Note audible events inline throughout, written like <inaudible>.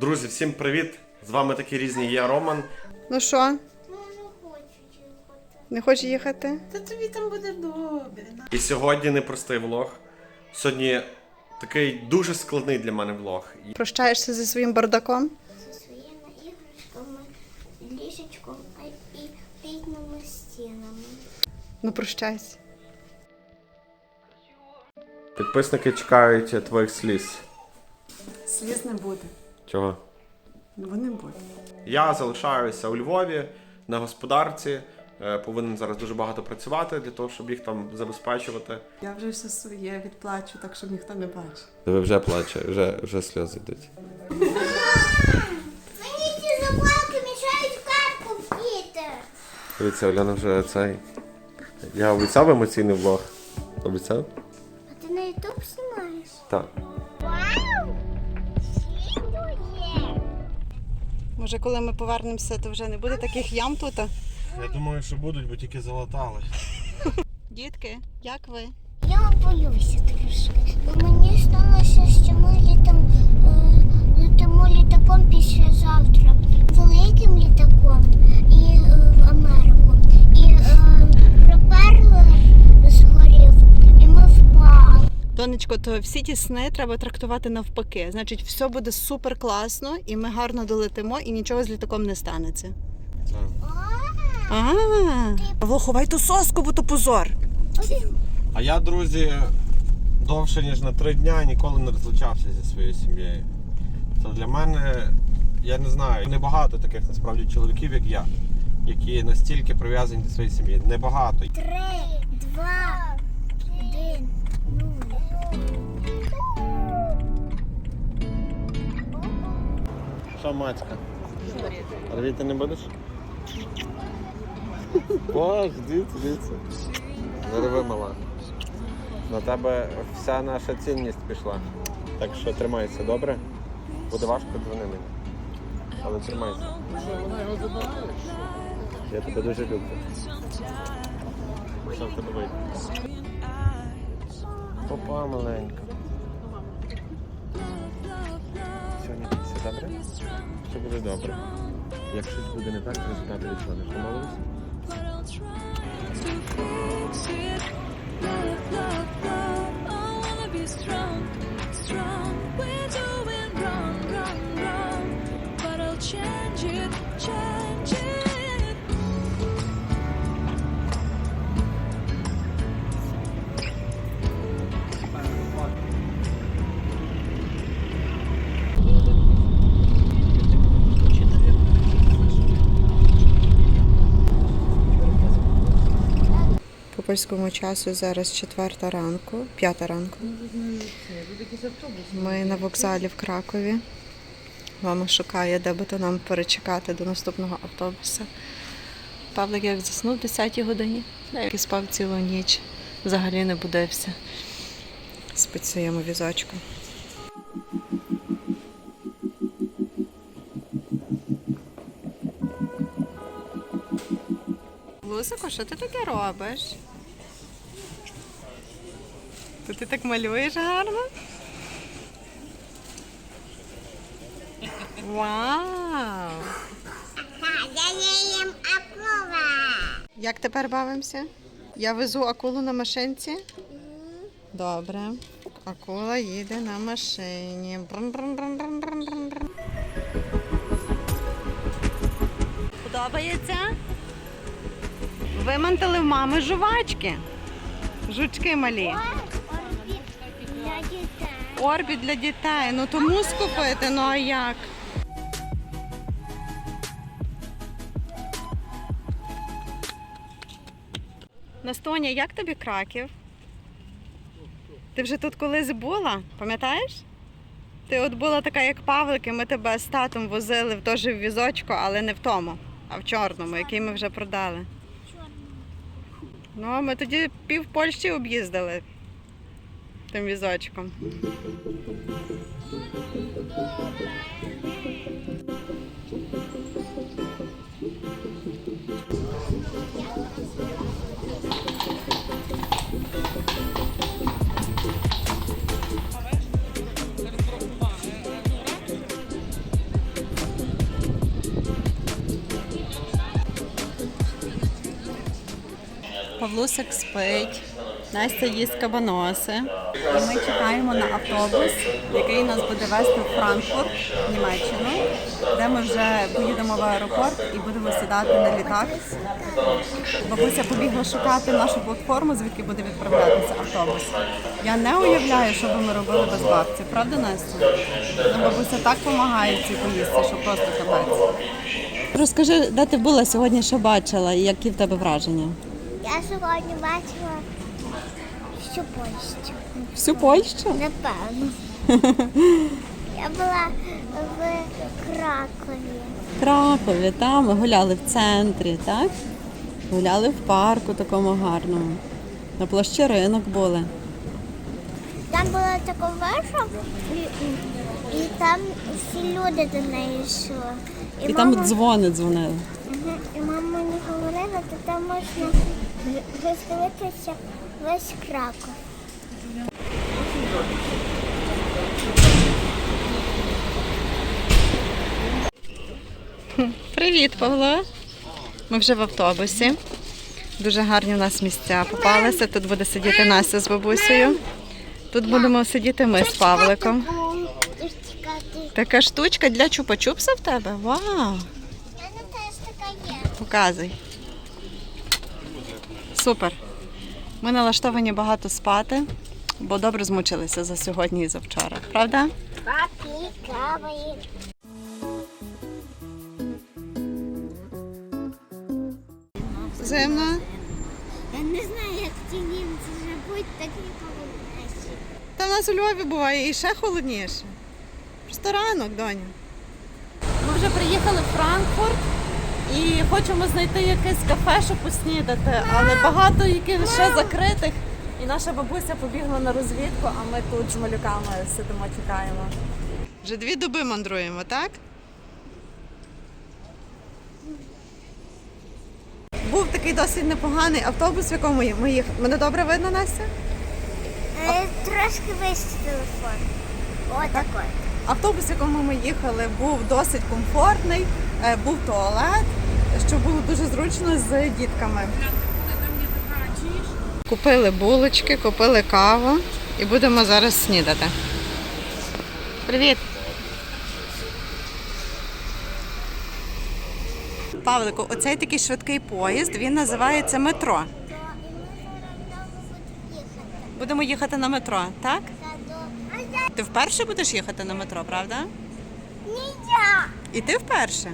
Друзі, всім привіт! З вами такі різні. Я Роман. Ну що, Ну, не хочу їхати. не хочеш їхати? Та тобі там буде добре. І сьогодні непростий влог. Сьогодні такий дуже складний для мене влог. Прощаєшся зі своїм бардаком? Зі своїми іграшками, ліжечком а і рідними стінами. Ну прощайся. Підписники чекають твоїх сліз. Сліз не буде. Чого? Не буде. Я залишаюся у Львові на господарці. Е, Повинен зараз дуже багато працювати для того, щоб їх там забезпечувати. Я вже все своє відплачу, так щоб ніхто не бачив. Тебе вже плаче, вже, вже сльози йдуть. Мені ці забавки мішають картку вдіти. Дивіться, Оляна вже цей. Я обіцяв емоційний влог. Обіцяв? А ти на ютуб знімаєш? Так. Може, коли ми повернемося, то вже не буде таких ям тут? Я думаю, що будуть, бо тільки залатали. Дітки, як ви? Я боюся трішки, бо мені сталося, що ми літом е, летимо літаком післязавтра, великим літаком і е, в Америку. І е, проперлер згорів, і ми впали. Донечко, то всі ті сни треба трактувати навпаки. Значить, все буде супер класно, і ми гарно долетимо, і нічого з літаком не станеться. А, Павло, ховай ту соску, бо то позор. А я, друзі, довше ніж на три дня ніколи не розлучався зі своєю сім'єю. То для мене, я не знаю, небагато таких насправді чоловіків, як я, які настільки прив'язані до своєї сім'ї. Небагато. Три, два, Що, Мацька? Рвіти не будеш? Боже, дивіться, дивіться. Не рви, мала. На тебе вся наша цінність пішла. Так що тримайся, добре? Буде важко дзвони мені. Але тримайся. Я тебе дуже люблю. Що в тебе вийде? Попа маленька. Все буде добре. Як щось буде не так, результати wanna be strong, strong. Польському часу зараз четверта ранку, п'ята ранку. Ми на вокзалі в Кракові. Мама шукає, де би то нам перечекати до наступного автобуса. Павлик як заснув в 10 годині, як і спав цілу ніч, взагалі не будився. Спить своєму візочку. Лусико, що ти таке робиш? То ти так малюєш гарно? Вау! Я їм акула. Як тепер бавимося? Я везу акулу на машинці. Добре. Акула їде на машині. Подобається? Вимантили в мами жувачки. Жучки малі. Орбіт для дітей. Ну тому скупити, ну а як? Настоня, як тобі краків? Ти вже тут колись була, пам'ятаєш? Ти от була така, як Павлик, і ми тебе з татом возили в теж в візочку, але не в тому, а в чорному, який ми вже продали. Ну, ми тоді пів Польщі об'їздили тим візочком. Павлусик спить. Настя їсть кабаноси. Ми чекаємо на автобус, який нас буде вести в Франкфурт, Німеччину, де ми вже поїдемо в аеропорт і будемо сідати на літак. Бабуся побігла шукати нашу платформу, звідки буде відправлятися автобус. Я не уявляю, що би ми робили без бабці, правда, Настя? Нам бабуся так допомагає цій поїздці, що просто капець. Розкажи, де ти була сьогодні, що бачила, і які в тебе враження? Я сьогодні бачила всю Польщу. Всю Польщу? Напевно. <laughs> Я була в Кракові. Кракові, там ми гуляли в центрі, так? Гуляли в парку такому гарному. На площі ринок були. Там було така вежа, і, і, і там всі люди до неї йшли. І там мама, дзвони дзвонили. Мгм. і мама мені говорила, що там можна роздивитися весь Краков. Привіт, Павло. Ми вже в автобусі. Дуже гарні у нас місця попалися. Тут буде сидіти Настя з бабусею. Тут будемо сидіти ми з Павликом. Така штучка для чупа-чупса в тебе? Вау! Показуй. Супер. Ми налаштовані багато спати, бо добре змучилися за сьогодні і за вчора. Правда? Папі. Зимно. Я не знаю, як ті німці живуть, такі полонесі. Та в нас у Львові буває і ще холодніше. Просто ранок, доню. Ми вже приїхали в Франкфурт і хочемо знайти якесь кафе, щоб поснідати, але багато яких ще закритих. І наша бабуся побігла на розвідку, а ми тут з малюками сидимо, чекаємо. Вже дві доби мандруємо, так? Був такий досить непоганий автобус, в якому ми їхали. Мене добре видно, Настя? Е, трошки вище телефон. Отакой. Автобус, в якому ми їхали, був досить комфортний, е, був туалет, що було дуже зручно з дітками. Купили булочки, купили каву і будемо зараз снідати. Привіт! Павлику, оцей такий швидкий поїзд, він називається метро. Будемо їхати на метро, так? Ти вперше будеш їхати на метро, правда? Ні, я. І ти вперше?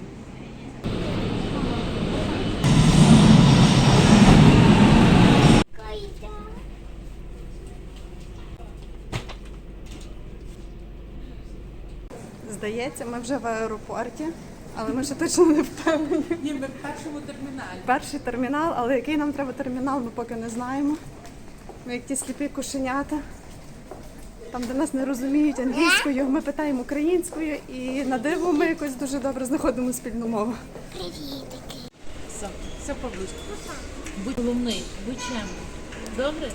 Здається, ми вже в аеропорті, але ми ще точно не впевнені. Ні, ми в першому терміналі. Перший термінал, але який нам треба термінал, ми поки не знаємо. Ми як ті сліпі кошенята. Там, де нас не розуміють англійською, ми питаємо українською і на диво ми якось дуже добре знаходимо спільну мову. Привітики. Все, все Павлушка. Будь головний, будь чемний. Добре?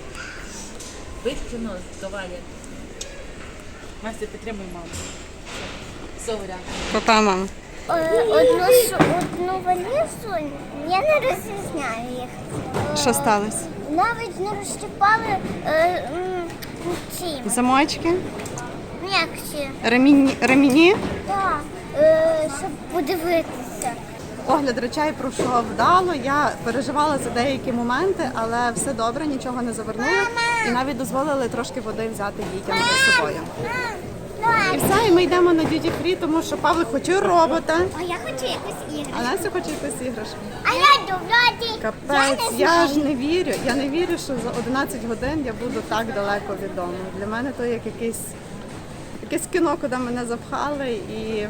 Вище нос, давай. Настя, підтримуй маму. Все, варіант. Папа, мама. Е, Одну, одну валізу я не розрізняю їх. Е, Що сталося? Навіть не розщипали е, Замочки? м'якші. Ремінні? ремінні? Так, е, щоб подивитися. Огляд речей пройшов вдало. Я переживала за деякі моменти, але все добре, нічого не завернули. І навіть дозволили трошки води взяти дітям з собою. І все, і ми йдемо на дюті фрі, тому що Павло хоче робота, А я хочу якусь іграшку. а. Настя хоче якусь іграшку. А я люблю Капець, я ж не вірю. Я не вірю, що за 11 годин я буду так далеко від дому. Для мене то як якийсь, якесь кіно, куди мене запхали, і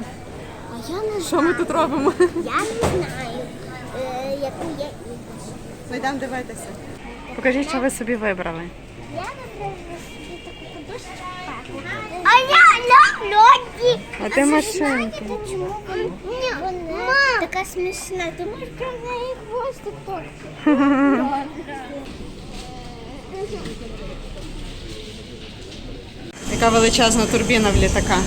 А я не що ми тут робимо? Я не знаю, е, яку я іграшку. Ми йдемо дивитися. Покажіть, що ви собі вибрали. Я люблю собі таку подушку. А я люблю. А ти машинки. Вона така смішна, ти можеш про неї хвостик Така Яка величезна турбіна в літака.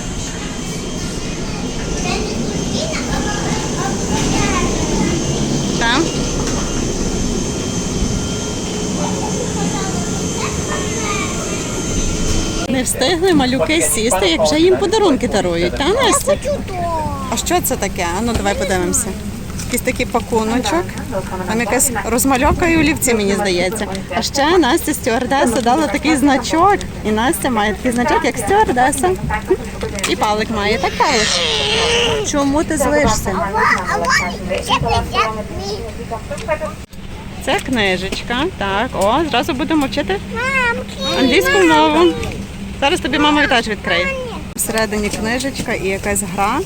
Там? Не встигли малюки сісти, як вже їм подарунки дарують, та Настя? А що це таке? А ну давай подивимося. Якийсь такий пакуночок. Там якась розмальовка і олівці, мені здається. А ще Настя стюардеса дала такий значок. І Настя має такий значок, як стюардеса. І Павлик має. Так, Павлик? Чому ти злишся? Це книжечка. Так, о, зразу будемо вчити англійську мову. Зараз тобі мама теж відкриє. Всередині книжечка і якась гра.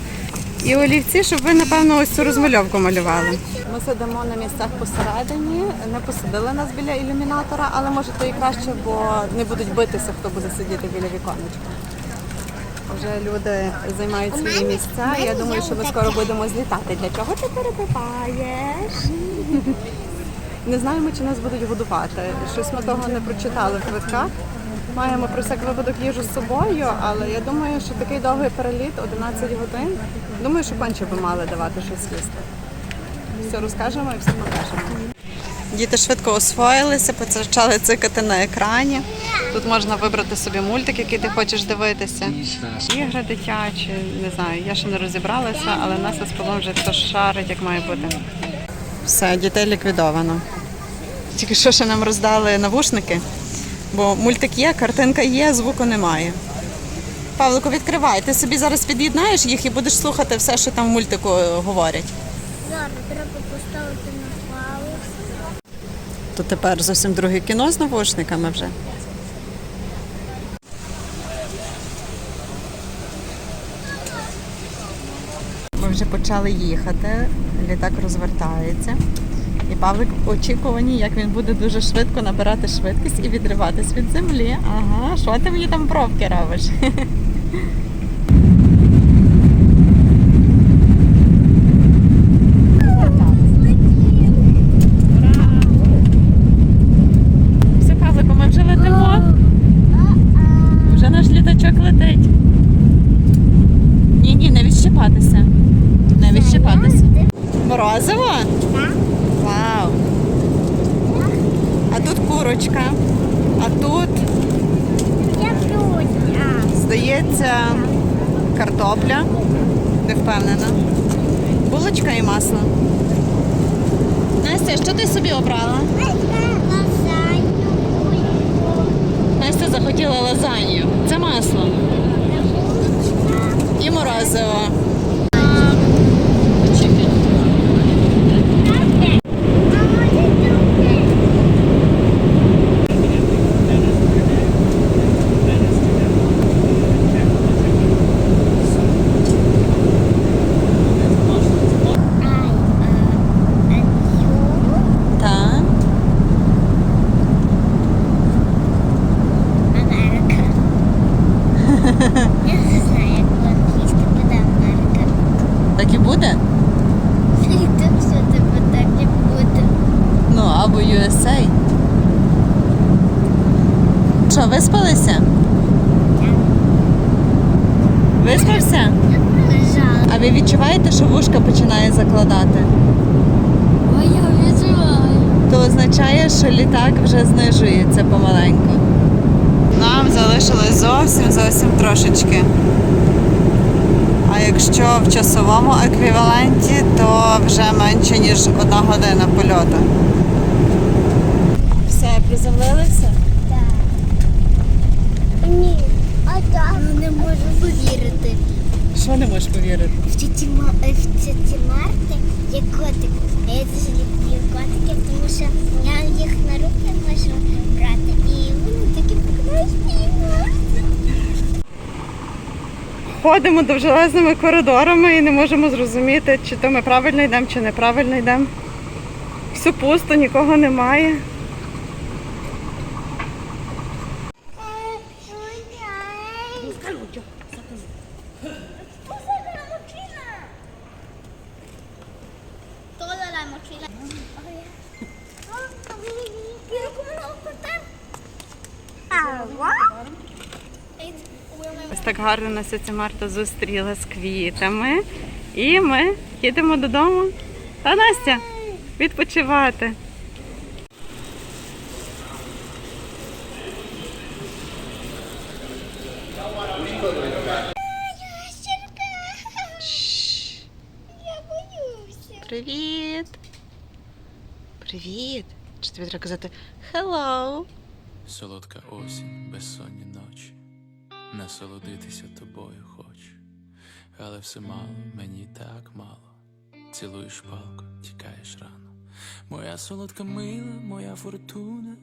І олівці, щоб ви, напевно, ось цю розмальовку малювали. Ми сидимо на місцях посередині, не посадили нас біля ілюмінатора, але може то і краще, бо не будуть битися, хто буде сидіти біля віконечка. Вже люди займають свої місця. Я думаю, що ми скоро будемо злітати. Для чого ти перебиваєш? Не знаємо, чи нас будуть годувати. Щось ми того не прочитали в квитках. Маємо про всяк випадок їжу з собою, але я думаю, що такий довгий переліт 11 годин. Думаю, що конче би мали давати щось їсти. Все розкажемо і все покажемо. Діти швидко освоїлися, почали цикати на екрані. Тут можна вибрати собі мультик, який ти хочеш дивитися. Ігри дитячі, не знаю, я ще не розібралася, але нас з Павлом вже хто шарить, як має бути. Все, дітей ліквідовано. Тільки що ще нам роздали навушники, бо мультик є, картинка є, звуку немає. Павлику, відкривай. Ти собі зараз під'єднаєш їх і будеш слухати все, що там в мультику е, говорять. Зараз треба поставити на паузу. То тепер зовсім друге кіно з навушниками вже. Ми вже почали їхати, літак розвертається. І Павлик в очікуванні, як він буде дуже швидко набирати швидкість і відриватись від землі. Ага, що ти мені там пробки робиш? Все, Павлику, ми вже летимо. Вже наш літачок летить. Ні, ні, не відщипатися. Не відщипатися. Морозиво? Вау. А тут курочка. А тут, здається, картопля. Не впевнена. Булочка і масло. Настя, що ти собі обрала? Настя захотіла лазанью. Це масло. І морозиво. Так. Америка. Я не знаю, як по-англійськи буде Америка. Так і буде? І тут все тебе так і буде. Або USA. Що, виспалися? Виспався? А ви відчуваєте, що вушка починає закладати? Ой, я відчуваю. То означає, що літак вже знижується помаленьку. Нам залишилось зовсім зовсім трошечки. А якщо в часовому еквіваленті, то вже менше, ніж одна година польоту. Все, приземлилися? Так. Ні. А так. Ну не можу повірити. Що не можеш повірити? В тіті, Ма- е, в тіті Марти є котик. А я дуже люблю котиків, тому що я їх на руки можу брати. І вони такі прекрасні. Ходимо довжелезними коридорами і не можемо зрозуміти, чи то ми правильно йдемо, чи неправильно йдемо. Все пусто, нікого немає. Ось так гарно нас ця Марта зустріла з квітами. І ми їдемо додому. Та Настя, відпочивати. Привіт! Привіт! Чи тобі треба казати Hello? Солодка осінь, безсонні ночі. Насолодитися тобою хочу, але все мало, мені так мало. Цілуєш палку, тікаєш рано. Моя солодка мила, моя фортуна,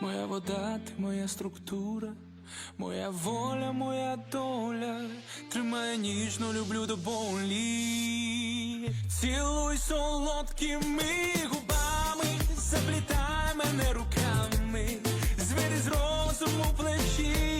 моя вода, ти моя структура, моя воля, моя доля, тримає ніжно, люблю до болі. Цілуй солодкими губами, заплітай мене руками, звери з розуму плечі.